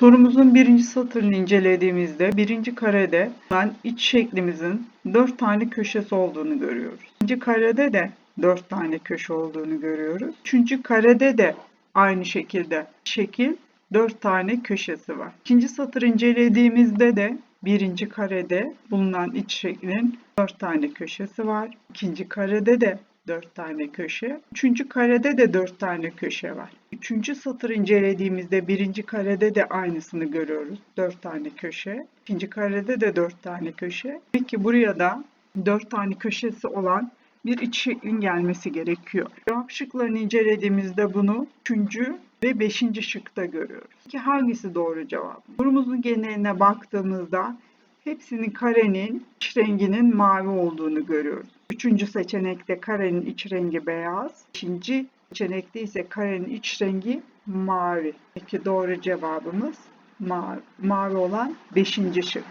Sorumuzun birinci satırını incelediğimizde birinci karede ben iç şeklimizin dört tane köşesi olduğunu görüyoruz. İkinci karede de dört tane köşe olduğunu görüyoruz. Üçüncü karede de aynı şekilde şekil dört tane köşesi var. İkinci satır incelediğimizde de birinci karede bulunan iç şeklin dört tane köşesi var. İkinci karede de dört tane köşe. Üçüncü karede de dört tane köşe var. Üçüncü satır incelediğimizde birinci karede de aynısını görüyoruz. Dört tane köşe. İkinci karede de dört tane köşe. Peki buraya da dört tane köşesi olan bir iç gelmesi gerekiyor. Cevap şıklarını incelediğimizde bunu üçüncü ve beşinci şıkta görüyoruz. Peki hangisi doğru cevap? Sorumuzun geneline baktığımızda hepsinin karenin iç renginin mavi olduğunu görüyoruz. Üçüncü seçenekte karenin iç rengi beyaz. İkinci seçenekte ise karenin iç rengi mavi. Peki doğru cevabımız mavi, mavi olan beşinci şık.